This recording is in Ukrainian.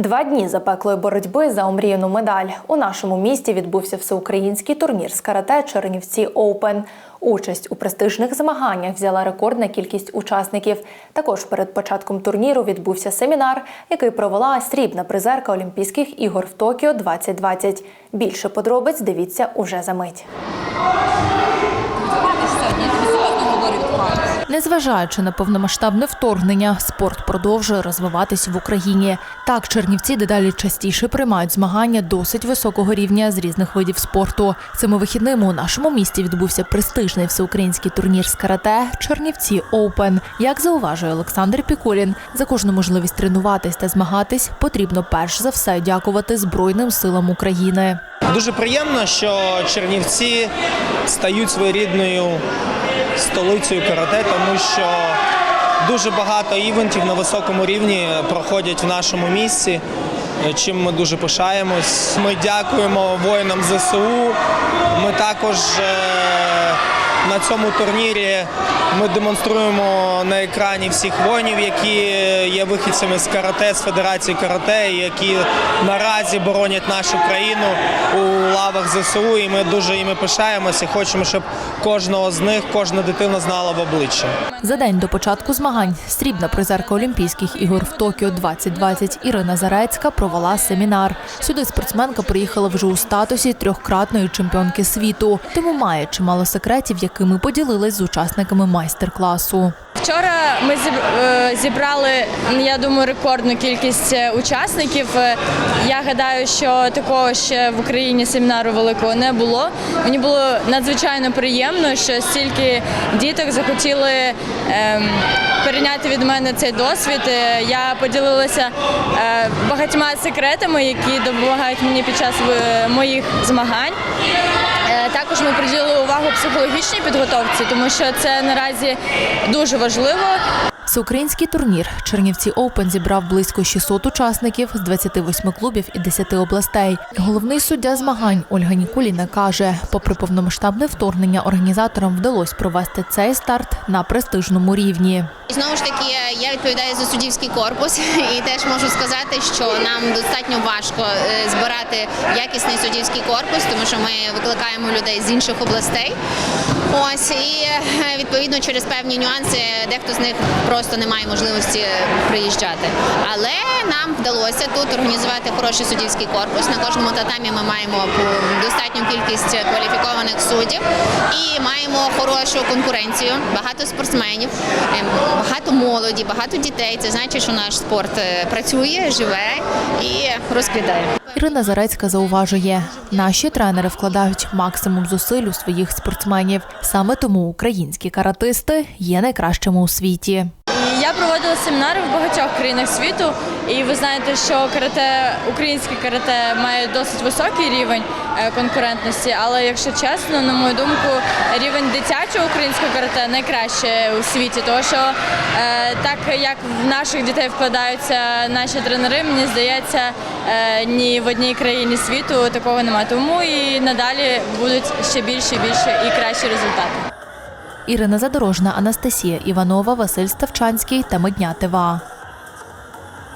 Два дні запеклої боротьби за омріяну медаль. У нашому місті відбувся всеукраїнський турнір з карате Чернівці Оупен. Участь у престижних змаганнях взяла рекордна кількість учасників. Також перед початком турніру відбувся семінар, який провела срібна призерка Олімпійських ігор в Токіо 2020. Більше подробиць дивіться уже за мить. Незважаючи на повномасштабне вторгнення, спорт продовжує розвиватись в Україні. Так, чернівці дедалі частіше приймають змагання досить високого рівня з різних видів спорту. Цими вихідними у нашому місті відбувся престижний всеукраїнський турнір з карате Чернівці Оупен. Як зауважує Олександр Пікулін, за кожну можливість тренуватись та змагатись потрібно перш за все дякувати Збройним силам України. Дуже приємно, що Чернівці стають своєрідною столицею карате, тому що дуже багато івентів на високому рівні проходять в нашому місці. чим ми дуже пишаємось. Ми дякуємо воїнам ЗСУ. Ми також е, на цьому турнірі ми демонструємо на екрані всіх воїнів, які є вихідцями з карате, з Федерації карате, які наразі боронять нашу країну у лавах ЗСУ. І ми дуже іми пишаємося. Хочемо, щоб кожного з них, кожна дитина знала в обличчя. За день до початку змагань срібна призерка Олімпійських ігор в Токіо 2020 Ірина Зарецька провела семінар. Сюди спортсменка приїхала вже у статусі трьохкратної чемпіонки світу, тому має чимало секретів, якими поділилась з учасниками майстер-класу. Вчора ми е, зібрали, я думаю, рекордну кількість е, учасників. Е, Я гадаю, що такого ще в Україні семінару великого не було. Мені було надзвичайно приємно, що стільки діток захотіли ем, перейняти від мене цей досвід. Я поділилася багатьма секретами, які допомагають мені під час моїх змагань. Е, Також ми приділили увагу психологічній підготовці, тому що це наразі дуже важливо. Всеукраїнський турнір Чернівці Оупен зібрав близько 600 учасників з 28 клубів і 10 областей. Головний суддя змагань Ольга Нікуліна каже, попри повномасштабне вторгнення, організаторам вдалося провести цей старт на престижному рівні. Знову ж таки, я відповідаю за суддівський корпус, і теж можу сказати, що нам достатньо важко е, збирати якісний суддівський корпус, тому що ми викликаємо людей з інших областей. Ось і е, відповідно через певні нюанси дехто з них просто не має можливості приїжджати. Але нам вдалося тут організувати хороший суддівський корпус. На кожному татамі ми маємо достатню кількість кваліфікованих суддів і маємо хорошу конкуренцію, багато спортсменів, ем, багато молоді, багато дітей. Це значить, що наш спорт е, працює, живе і розквітає. Ірина Зарецька зауважує, наші тренери вкладають максимум зусиль у своїх спортсменів. Саме тому українські каратисти є найкращими у світі. Я проводила семінари в багатьох країнах світу, і ви знаєте, що карате, українське карате має досить високий рівень е, конкурентності. Але якщо чесно, на мою думку, рівень дитячого українського карате найкраще у світі, тому що е, так як в наших дітей вкладаються наші тренери, мені здається, е, ні в одній країні світу такого немає. Тому і надалі будуть ще більше більше і кращі результати. Ірина Задорожна, Анастасія Іванова, Василь Ставчанський та Медня ТВА.